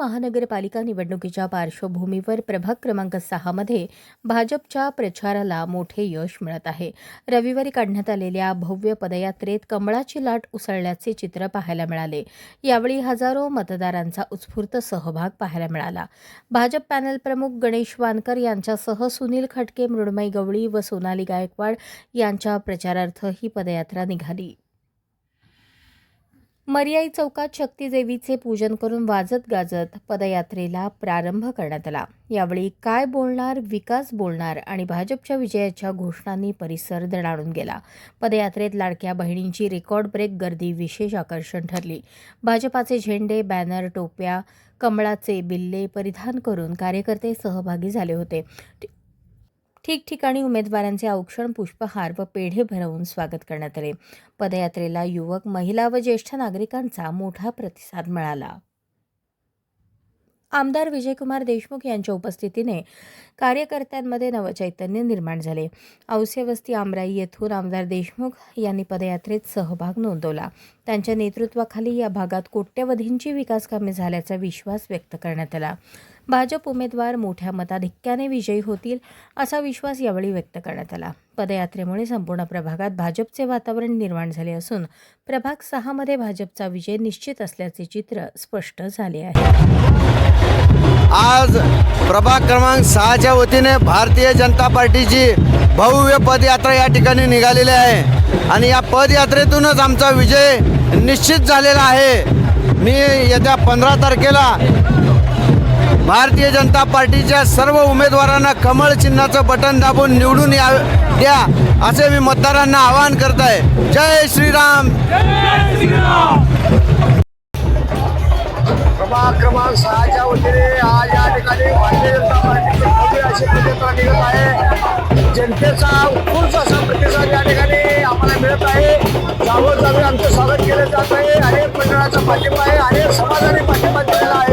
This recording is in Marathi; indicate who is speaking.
Speaker 1: महानगरपालिका निवडणुकीच्या पार्श्वभूमीवर प्रभाग क्रमांक सहामध्ये भाजपच्या प्रचाराला मोठे यश मिळत आहे. रविवारी काढण्यात आलेल्या भव्य पदयात्रेत कमळाची लाट उसळल्याचे चित्र पाहायला मिळाले. यावेळी हजारो मतदारांचा उत्स्फूर्त सहभाग पाहायला मिळाला. भाजप पॅनल प्रमुख गणेश वानकर यांच्यासह सुनील खटके मृण्मयी गवळी व सोनाली गायकवाड यांच्या प्रचारार्थ ही पदयात्रा निघाली. मर्याई चौकात शक्तीदेवीचे पूजन करून वाजत गाजत पदयात्रेला प्रारंभ करण्यात आला. यावेळी काय बोलणार विकास बोलणार आणि भाजपच्या विजयाच्या घोषणांनी परिसर दणाणून गेला. पदयात्रेत लाडक्या बहिणींची रेकॉर्ड ब्रेक गर्दी विशेष आकर्षण ठरली. भाजपाचे झेंडे बॅनर टोप्या कमळाचे बिल्ले परिधान करून कार्यकर्ते सहभागी झाले होते. ठिकठिकाणी उमेदवारांचे औक्षण पुष्पहार व पेढे भरवून स्वागत करण्यात आले. पदयात्रेला युवक महिला व ज्येष्ठ नागरिकांचा मोठा प्रतिसाद मिळाला. आमदार विजयकुमार देशमुख यांच्या उपस्थितीने कार्यकर्त्यांमध्ये नवचैतन्य निर्माण झाले. औसेवस्ती आमराई येथून आमदार देशमुख यांनी पदयात्रेत सहभाग नोंदवला. त्यांच्या नेतृत्वाखाली या भागात कोट्यवधींची विकास कामे झाल्याचा विश्वास व्यक्त करण्यात आला. भाजप उमेदवार मोठ्या मताधिक्याने विजयी होतील असा विश्वास यावेळी व्यक्त करण्यात आला. पदयात्रेमुळे संपूर्ण प्रभागात भाजपचे वातावरण निर्माण झाले असून प्रभाग सहामध्ये भाजपचा विजय निश्चित असल्याचे चित्र स्पष्ट झाले आहे.
Speaker 2: आज प्रभाग क्रमांक सहाच्या वतीने भारतीय जनता पार्टीची भव्य पदयात्रा या ठिकाणी निघालेली आहे. आणि या पदयात्रेतूनच आमचा विजय निश्चित झालेला आहे. मी येत्या पंधरा तारखेला भारतीय जनता पार्टीच्या सर्व उमेदवारांना कमळ चिन्हाचं बटन दाबून निवडून या द्या असे मी मतदारांना आवाहन करत आहे जय श्रीराम!
Speaker 3: प्रभाग क्रमांक सहाच्या वतीने आज या ठिकाणी भारतीय जनता पार्टीचे भव्य अशी पदयात्रा निघत आहे. जनतेचा उत्कृष्ट असा प्रतिसाद या ठिकाणी आम्हाला मिळत आहे. जागोजागी आमचं स्वागत केलं जात आहे. अनेक मंडळाचा पाठिंबा आहे अनेक समाजाने पाठिंबा दिलेला आहे.